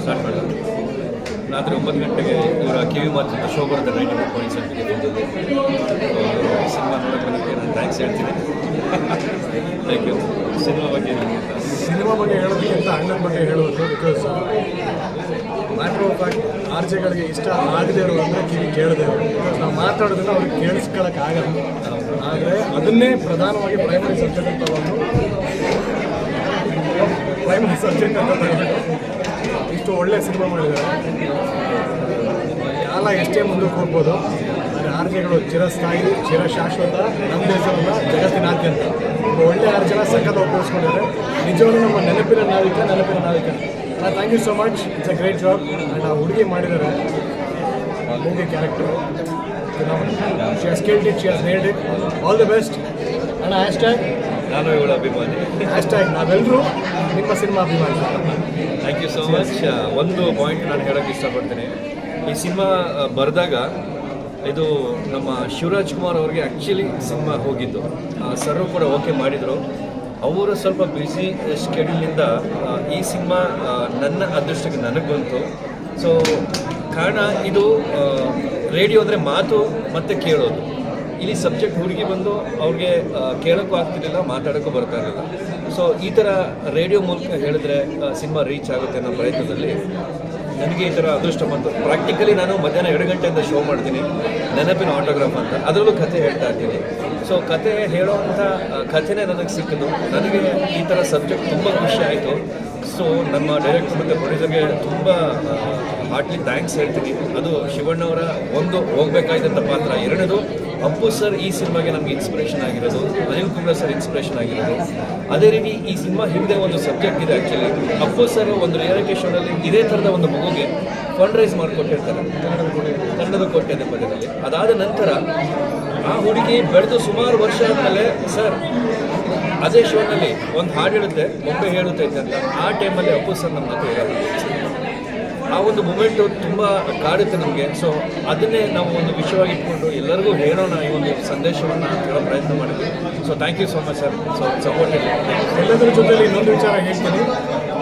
Start ಮಾಡಿದ್ರು ರಾತ್ರಿ ಒಂಬತ್ತು ಗಂಟೆಗೆ ಇವರ ಕಿವಿ ಮಾತಿನ ಶೋ ಬರುತ್ತೆ ನೈಂಟಿ ಟು ಪಾಯಿಂಟ್ ಸಿನಿಮಾ ನೋಡೋಕ್ಕೆ ನಾನು ಥ್ಯಾಂಕ್ಸ್ ಹೇಳ್ತೀನಿ. ಥ್ಯಾಂಕ್ ಯು ಸಿನಿಮಾ ಬಗ್ಗೆ ಸಿನಿಮಾ ಬಗ್ಗೆ ಹೇಳೋದಕ್ಕಿಂತ ಅಣ್ಣನ ಬಗ್ಗೆ ಹೇಳೋದು ಬಿಕಾಸ್ ಮ್ಯಾಟ್ರ್ ಆಫ್ ಫ್ಯಾಕ್ಟ್ ಆರ್ಜೆಗಳಿಗೆ ಇಷ್ಟ ಆಗದೆ ಇರೋ ಅಂದರೆ ಕಿವಿ ಕೇಳದೆ ಇರೋ ನಾವು ಮಾತಾಡೋದನ್ನ ಅವ್ರಿಗೆ ಕೇಳಿಸ್ಕೊಳಕ್ಕೆ ಆಗಲ್ಲ. ಆದರೆ ಅದನ್ನೇ ಪ್ರಧಾನವಾಗಿ ಪ್ರೈಮರಿ ಸಬ್ಜೆಕ್ಟ್ ಅಂತ ಪ್ರೈಮರಿ ಸಬ್ಜೆಕ್ಟ್ ಅಂತ ತಗೊಂಡು ಇಷ್ಟು ಒಳ್ಳೆ ಸಿನಿಮಾ ಮಾಡಿದ್ದಾರೆ. ಕಾಲ ಎಷ್ಟೇ ಮುಂದಕ್ಕೆ ಹೋಗ್ಬೋದು, ಆದರೆ ಆರ್ಜೆಗಳು ಚಿರಸ್ಥಾಯಿ, ಚಿರಶಾಶ್ವತ, ನಮ್ಮ ದೇಶವನ್ನು ಜಗತ್ತಿನಾದ್ಯಂತ ಒಳ್ಳೆ ಆರ್ಜನ ಸಂಘದ ಒಪ್ಪಿಸ್ಕೊಂಡಿದ್ದಾರೆ. ನಿಜವಾಗ್ಲೂ ನಮ್ಮ ನೆನಪಿನ ನಾವಿಕ ನೆನಪಿನ ನಾವಿಕ. Thank you so much it's a great job and ಆ ಹುಡುಗಿ ಮಾಡಿದ್ದಾರೆ. Movie character she has called it she has nailed it all the best and hashtag ನಾನು ಇವಳ ಅಭಿಮಾನಿ. ಹ್ಯಾಶ್ಟ್ಯಾಗ್ ನಾವೆಲ್ಲರೂ ನಿಮ್ಮ ಸಿನಿಮಾ ಅಭಿಮಾನಿ. ಥ್ಯಾಂಕ್ ಯು ಸೋ ಮಚ್ ಒಂದು ಪಾಯಿಂಟ್ ನಾನು ಹೇಳೋಕ್ಕೆ ಇಷ್ಟಪಡ್ತೀನಿ. ಈ ಸಿನಿಮಾ ಬರೆದಾಗ ಇದು ನಮ್ಮ ಶಿವರಾಜ್ ಕುಮಾರ್ ಅವ್ರಿಗೆ ಆ್ಯಕ್ಚುಲಿ ಸಿನಿಮಾ ಹೋಗಿದ್ದು. ಸರ್ ಕೂಡ ಓಕೆ ಮಾಡಿದರು. ಅವರು ಸ್ವಲ್ಪ ಬ್ಯುಸಿ ಶೆಡ್ಯೂಲಿಂದ ಈ ಸಿನಿಮಾ ನನ್ನ ಅದೃಷ್ಟಕ್ಕೆ ನನಗೆ ಬಂತು. ಸೊ ಕಾರಣ ಇದು ರೇಡಿಯೋ ಅಂದರೆ ಮಾತು ಮತ್ತೆ ಕೇಳೋದು. ಇಲ್ಲಿ ಸಬ್ಜೆಕ್ಟ್ ಹುಡುಗಿ ಬಂದು ಅವ್ರಿಗೆ ಕೇಳೋಕ್ಕೂ ಆಗ್ತಿರ್ಲಿಲ್ಲ, ಮಾತಾಡೋಕ್ಕೂ ಬರ್ತಾ ಇರಲಿಲ್ಲ. ಸೊ ಈ ಥರ ರೇಡಿಯೋ ಮೂಲಕ ಹೇಳಿದ್ರೆ ಸಿನಿಮಾ ರೀಚ್ ಆಗುತ್ತೆ ಅನ್ನೋ ಪ್ರಯತ್ನದಲ್ಲಿ ನನಗೆ ಈ ಥರ ಅದೃಷ್ಟ ಬಂತು. ಪ್ರಾಕ್ಟಿಕಲಿ ನಾನು ಮಧ್ಯಾಹ್ನ ಎರಡು ಗಂಟೆಯಿಂದ ಶೋ ಮಾಡ್ತೀನಿ, ನೆನಪಿನ ಆಟೋಗ್ರಾಫ್ ಅಂತ. ಅದರಲ್ಲೂ ಕಥೆ ಹೇಳ್ತಾ ಇರ್ತೀನಿ. ಸೊ ಕತೆ ಹೇಳೋವಂಥ ಕಥೆನೇ ನನಗೆ ಸಿಕ್ಕಿದ್ದು. ನನಗೆ ಈ ಥರ ಸಬ್ಜೆಕ್ಟ್ ತುಂಬ ಖುಷಿ ಆಯಿತು. ಸೊ ನಮ್ಮ ಡೈರೆಕ್ಟರ್ ಮತ್ತು ಪ್ರೊಡ್ಯೂಸರ್ಗೆ ತುಂಬ ಹಾರ್ಟ್ಲಿ ಥ್ಯಾಂಕ್ಸ್ ಹೇಳ್ತೀನಿ. ಅದು ಶಿವಣ್ಣವರ ಒಂದು ಹೋಗ್ಬೇಕಾಯ್ದಂಥ ಪಾತ್ರ ಎರಡನೇದು, ಅಪ್ಪು ಸರ್ ಈ ಸಿನಿಮಾಗೆ ನಮಗೆ ಇನ್ಸ್ಪಿರೇಷನ್ ಆಗಿರೋದು, ಅನಿಲ್ ಕುಮಾರ್ ಸರ್ ಇನ್ಸ್ಪಿರೇಷನ್ ಆಗಿರೋದು. ಅದೇ ರೀತಿ ಈ ಸಿನಿಮಾ ಹಿಂದೆ ಒಂದು ಸಬ್ಜೆಕ್ಟ್ ಇದೆ ಆ್ಯಕ್ಚುಲಿ ಅಪ್ಪು ಸರ್ ಒಂದು ರಿಯಾಲಿಟಿ ಶೋನಲ್ಲಿ ಇದೇ ಥರದ ಒಂದು ಮಗುಗೆ ಫಂಡ್ ರೈಸ್ ಮಾಡಿಕೊಟ್ಟಿರ್ತಾರೆ. ಕನ್ನಡದ ಕೋಟೆ ಪದ್ಯದಲ್ಲಿ. ಅದಾದ ನಂತರ ಆ ಹುಡುಗಿ ಬೆಳೆದು ಸುಮಾರು ವರ್ಷ ಆದಮೇಲೆ, ಸರ್, ಅದೇ ಶೋನಲ್ಲಿ ಒಂದು ಹಾಡು ಹೇಳುತ್ತೆ ಬೊಂಬೆ ಹೇಳುತ್ತೈತೆ ಅಂತ ಆ ಟೈಮಲ್ಲಿ ಅಪ್ಪು ಸರ್ ನಮ್ಮ ಜೊತೆ ಆ ಒಂದು ಮೂಮೆಂಟು ತುಂಬ ಕಾಡುತ್ತೆ ನಮಗೆ. ಸೊ ಅದನ್ನೇ ನಾವು ಒಂದು ವಿಷಯವಾಗಿ ಇಟ್ಕೊಂಡು ಎಲ್ಲರಿಗೂ ಹೇಳೋಣ ಈ ಒಂದು ಸಂದೇಶವನ್ನು ಹೇಳೋ ಪ್ರಯತ್ನ ಮಾಡಿದ್ವಿ. So thank you so much sir so support ಎಲ್ಲದರ ಜೊತೆಲಿ ಇನ್ನೊಂದು ವಿಚಾರ ಹೇಳ್ತೀನಿ.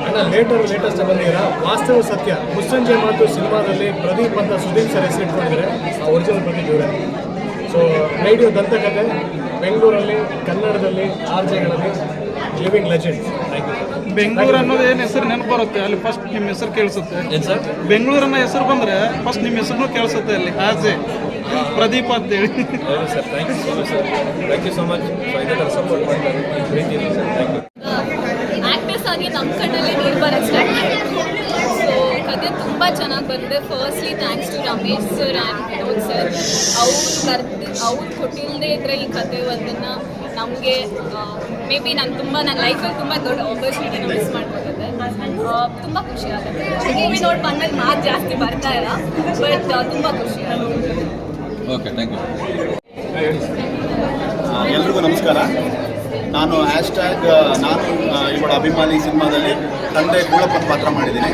ಅಣ್ಣ ಲೇಟರ್ ಲೇಟೆಸ್ಟ್ ಬಂದಿರ ವಾಸ್ತವ ಸತ್ಯ. ಮುಸ್ಸಂಜೆ ಮಾತು ಸಿನಿಮಾದಲ್ಲಿ ಪ್ರದೀಪ್ ಅಂತ ಸುದೀಪ್ ಸರ್ ಹೆಸರು ಇಟ್ಕೊಂಡಿದ್ದಾರೆ ಆ ಒರಿಜಿನಲ್ ಪ್ರದೀಪ್ ಇವರೇ. ಸೊ ರೇಡಿಯೋ ದಂತಕಥೆ ಬೆಂಗಳೂರಲ್ಲಿ ಕನ್ನಡದಲ್ಲಿ ಆರ್ಜೆಗಳಲ್ಲಿ living legend thank you Bengaluru ಅನ್ನೋದು ಏನು ಹೆಸರು ನೆನಪು ಬರುತ್ತೆ ಅಲ್ಲಿ ಫಸ್ಟ್ ನಿಮ್ಮ ಹೆಸರು ಕೇಳಿಸುತ್ತೆ. ಸರ್ ಬೆಂಗಳೂರು ಅನ್ನೋ ಹೆಸರು ಬಂದ್ರೆ ಫಸ್ಟ್ ನಿಮ್ಮ ಹೆಸರು ಕೇಳಿಸುತ್ತೆ ಅಲ್ಲಿ ಆಸೆ ಪ್ರದೀಪ್ ಅಂತ ಹೇಳಿ sir thank you so much sir thank you so much so ಇದೇ ಥರ ಸಪೋರ್ಟ್ ಮಾಡ್ತಾರೆ ಸರ್ ಥ್ಯಾಂಕ್ ಯು ಆಕ್ಟರ್ಸ್ ಆಗಿ ನಮ್ಮ ಕಣ್ಣಲ್ಲಿ ನೀರು ಕತೆ ತುಂಬ ಚೆನ್ನಾಗಿ ಬಂದಿದೆ. Firstly thanks to Ramesh sir and Vinod sir ಅವ್ರು ಕರೆದು, ಅವ್ರು ಕೊಟ್ಟಿಲ್ಲದೆ ಇದ್ರೆ ಈ ಕತೆ ಒಂದನ್ನು ನಮಗೆ ಮೇ ಬಿ ನಾನು ತುಂಬ ನನ್ನ ಲೈಫಲ್ಲಿ ತುಂಬ ದೊಡ್ಡ ಆಪರ್ಚುನಿಟಿನ ಮಿಸ್ ಮಾಡ್ಕೊಂಡಿದ್ದೆ. ತುಂಬ ಖುಷಿ ಆಗುತ್ತೆ. ಮೂವಿ ನೋಡಿ ಬಂದಾಗ ಮಾತು ಜಾಸ್ತಿ ಬರ್ತಾ ಇಲ್ಲ ಬಟ್ ತುಂಬ ಖುಷಿ ಆಗುತ್ತೆ. ಓಕೆ ಥ್ಯಾಂಕ್ ಯು ಎಲ್ರಿಗೂ ನಮಸ್ಕಾರ. ನಾನು ಹ್ಯಾಶ್ ಟ್ಯಾಗ್ ನಾನು ಇವಳ ಅಭಿಮಾನಿ ಸಿನಿಮಾದಲ್ಲಿ ತಂದೆ ಗುಳಪ್ಪನ ಪಾತ್ರ ಮಾಡಿದ್ದೀನಿ.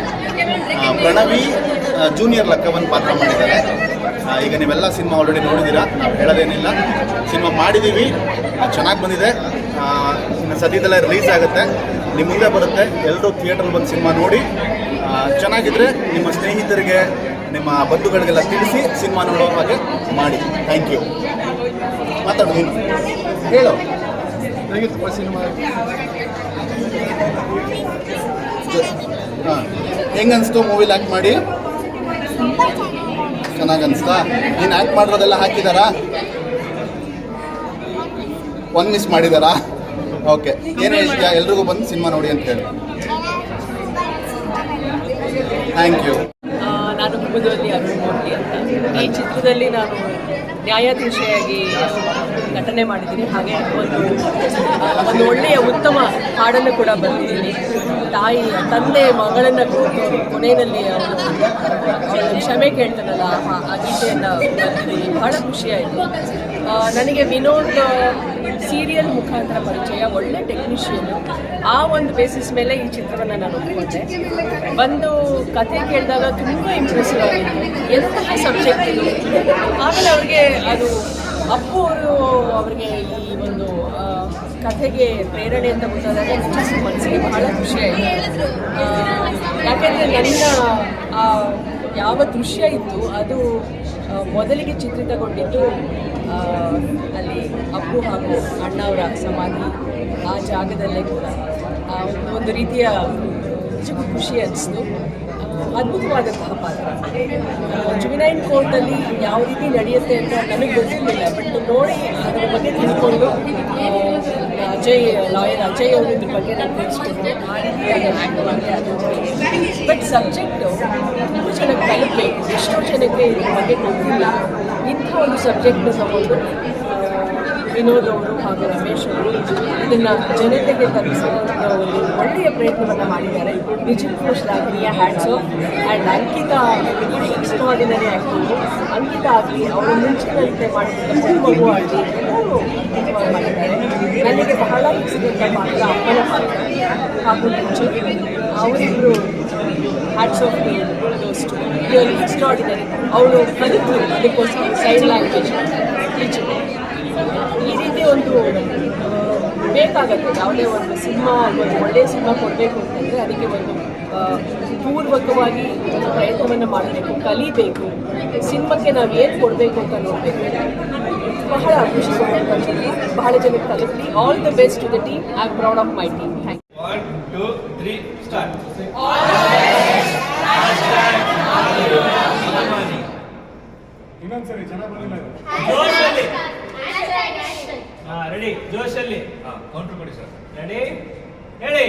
ಪ್ರಣವಿ ಜೂನಿಯರ್ ಲಕ್ಕವನ್ ಪಾತ್ರ ಮಾಡಿದ್ದಾರೆ ಈಗ ನೀವೆಲ್ಲ ಸಿನಿಮಾ ಆಲ್ರೆಡಿ ನೋಡಿದ್ದೀರಾ? ನಾವು ಹೇಳೋದೇನಿಲ್ಲ. ಸಿನಿಮಾ ಮಾಡಿದ್ದೀವಿ ಚೆನ್ನಾಗಿ ಬಂದಿದೆ. ಸದ್ಯದಲ್ಲೇ ರಿಲೀಸ್ ಆಗುತ್ತೆ. ನಿಮ್ಮ ಮುಂದೆ ಬರುತ್ತೆ. ಎಲ್ಲರೂ ಥಿಯೇಟ್ರಲ್ಲಿ ಬಂದು ಸಿನಿಮಾ ನೋಡಿ. ಚೆನ್ನಾಗಿದ್ದರೆ ನಿಮ್ಮ ಸ್ನೇಹಿತರಿಗೆ, ನಿಮ್ಮ ಬಂಧುಗಳಿಗೆಲ್ಲ ತಿಳಿಸಿ ಸಿನಿಮಾ ನೋಡೋ ಹಾಗೆ ಮಾಡಿ. ಥ್ಯಾಂಕ್ ಯು ಮಾತಾಡೋದು ಹೇಳು. ಹೇಗಿತ್ತು ಸಿನಿಮಾ ಹಾಂ ಹೆಂಗೆ ಅನಿಸ್ತು ಮೂವಿಲಿ ಆ್ಯಕ್ಟ್ ಮಾಡಿ? ಚೆನ್ನಾಗಿ ಅನ್ಸ್ತಾ? ನೀನು ಆ್ಯಕ್ಟ್ ಮಾಡಿರೋದೆಲ್ಲ ಹಾಕಿದಾರಾ? ಒನ್ ಮಿಸ್ ಮಾಡಿದಾರಾ? ಓಕೆ ಏನು ಹೇಳ್ತೀಯಾ? ಎಲ್ರಿಗೂ ಬಂದು ಸಿನಿಮಾ ನೋಡಿ ಅಂತ ಹೇಳಿ. ಥ್ಯಾಂಕ್ ಯು ನಾನು ಕುಮುದವಲ್ಲಿ ಅರುಣ್ ಅಂತ. ಈ ಚಿತ್ರದಲ್ಲಿ ನಾನು ನ್ಯಾಯಾಧೀಶೆಯಾಗಿ ನಟನೆ ಮಾಡಿದ್ದೀನಿ. ಹಾಗೆ ಒಂದು ಒಂದು ಒಳ್ಳೆಯ ಉತ್ತಮ ಹಾಡನ್ನು ಕೂಡ ಬಂದಿದ್ದೀನಿ. ತಾಯಿ ತಂದೆ ಮಗಳನ್ನು ಕೊನೆಯಲ್ಲಿ ಕ್ಷಮೆ ಕೇಳ್ತಾನಲ್ಲ ಆ- ಆ ಗೀತೆಯನ್ನು ಬಹಳ ಖುಷಿಯಾಯಿತು. ನನಗೆ ವಿನೋದ್ ಸೀರಿಯಲ್ ಮುಖಾಂತರ ಪರಿಚಯ, ಒಳ್ಳೆ ಟೆಕ್ನಿಷಿಯನ್ ಆ ಒಂದು ಬೇಸಿಸ್ ಮೇಲೆ ಈ ಚಿತ್ರವನ್ನು ನಾನು ಒಪ್ಕೊಂಡೆ ಬಂದು ಕತೆ ಕೇಳಿದಾಗ ತುಂಬ ಇಂಪ್ರೆಸಿವ್ ಆಗಿತ್ತು. ಎಂತಹ ಸಬ್ಜೆಕ್ಟ್ ಇದು? ಆಮೇಲೆ ಅವ್ರಿಗೆ ಅದು ಅಪ್ಪು ಅವರು ಅವರಿಗೆ ಈ ಒಂದು ಕಥೆಗೆ ಪ್ರೇರಣೆ ಅಂತ ಗೊತ್ತಾದಾಗ ನಿಜಕ್ಕೂ ಮನಸ್ಸಿಗೆ ಬಹಳ ಖುಷಿ ಆಯಿತು. ಯಾಕೆಂದರೆ ನನ್ನ ಯಾವ ದೃಶ್ಯ ಇತ್ತು, ಅದು ಮೊದಲಿಗೆ ಚಿತ್ರಿತಗೊಂಡಿದ್ದು ಆ, ಅಲ್ಲಿ ಅಪ್ಪು ಹಾಗೂ ಅಣ್ಣವರ ಸಮಾಧಿ ಆ ಜಾಗದಲ್ಲೇ ಕೂಡ ಒಂದು- ರೀತಿಯ ನಿಜಕ್ಕೂ ಖುಷಿ ಅನಿಸ್ತು. ಅದ್ಭುತವಾದಂತಹ ಪಾತ್ರ. ಜುವಿನೈನ್ ಕೋರ್ಟಲ್ಲಿ ಯಾವ ರೀತಿ ನಡೆಯುತ್ತೆ ಅಂತ ನನಗೆ ಗೊತ್ತಿರಲಿಲ್ಲ, ಬಟ್ ನೋಡಿ ಅದರ ಬಗ್ಗೆ ತಿಳ್ಕೊಂಡು ಅಜಯ್ ಲಾಯರ್, ಅಜಯ್ ಅವರು ಇದ್ರ ಬಗ್ಗೆ ನಾನು ತಿಳಿಸ್ಕೊಂಡು ಆ ರೀತಿ ಬಟ್ ಸಬ್ಜೆಕ್ಟು ತುಂಬ ಜನಕ್ಕೆ ತಲುಪಬೇಕು. ಎಷ್ಟೋ ಜನಕ್ಕೆ ಇದ್ರ ಬಗ್ಗೆ ಗೊತ್ತಿಲ್ಲ. ಇಂಥ ಒಂದು ಸಬ್ಜೆಕ್ಟ್ನ ತಗೊಂಡು ವಿನೋದ್ ಅವರು ಹಾಗೂ ರಮೇಶ್ ಅವರು ಇದನ್ನು ಜನತೆಗೆ ತಲುಪಿಸುವಂಥ ಒಂದು ಒಳ್ಳೆಯ ಪ್ರಯತ್ನವನ್ನು ಮಾಡಿದ್ದಾರೆ. ನಿಜಕ್ಕೂ ಶ್ಲಾಘನೀಯ ಹ್ಯಾಟ್ಸ್ ಆ್ಯಂಡ್ ಅಂಕಿತಾ ಎಕ್ಸ್ಟ್ರಾಡಿನರಿ ಆಗ್ತೀವಿ ಅಂಕಿತಾ ಆಗಲಿ, ಅವರು ಮುಂಚಿನಂತೆ ಮಾಡಿದಂಥ ಮಗು ಆಗಲಿ ಎಲ್ಲರೂ ಮಾಡಿದ್ದಾರೆ. ನನಗೆ ಬಹಳ ಸಿಗುತ್ತೆ ಪಾತ್ರ ಅಪ್ಪನ ಪಾತ್ರ ಹಾಗೂ ಮುಂಚೆ ಅವರಿಬ್ಬರು ಹ್ಯಾಟ್ಸ್ ಆಫ್ ದೋಸ್ಟು ರಿಯಲಿ ಎಕ್ಸ್ಟ್ರಾಡಿನರಿ ಅವಳು ಕಲಿತು ಅದಕ್ಕೋಸ್ಕರ ಸೈಡ್ ಲ್ಯಾಂಗ್ವೇಜ್ ಟೀಚರ್ ಆ, ಬೇಕಾಗತ್ತೆ. ಯಾವುದೇ ಒಂದು ಸಿನಿಮಾ ಒಂದು ಒಳ್ಳೆಯ ಸಿನಿಮಾ ಕೊಡಬೇಕು ಅಂತಂದರೆ ಅದಕ್ಕೆ ಒಂದು ಪೂರ್ವಕವಾಗಿ ಒಂದು ಪ್ರಯತ್ನವನ್ನು ಮಾಡಬೇಕು ಕಲಿಬೇಕು. ಸಿನಿಮಾಕ್ಕೆ ನಾವು ಏನು ಕೊಡಬೇಕು ಅಂತ ನೋಡಬೇಕು. ಬಹಳ ಖುಷಿ ಬಹಳ ಜನಕ್ಕೆ ತಲುಪಲಿ. All the best to the team I am proud of my team thank you three ಇನ್ನೊಂದ್ಸರಿ ಚೆನ್ನಾಗಿ. ಜೋಶಲ್ಲಿ ಕೌಂಟರ್ ಕೊಡಿ ಸರ್. ರೆಡಿ ಹೇಳಿ.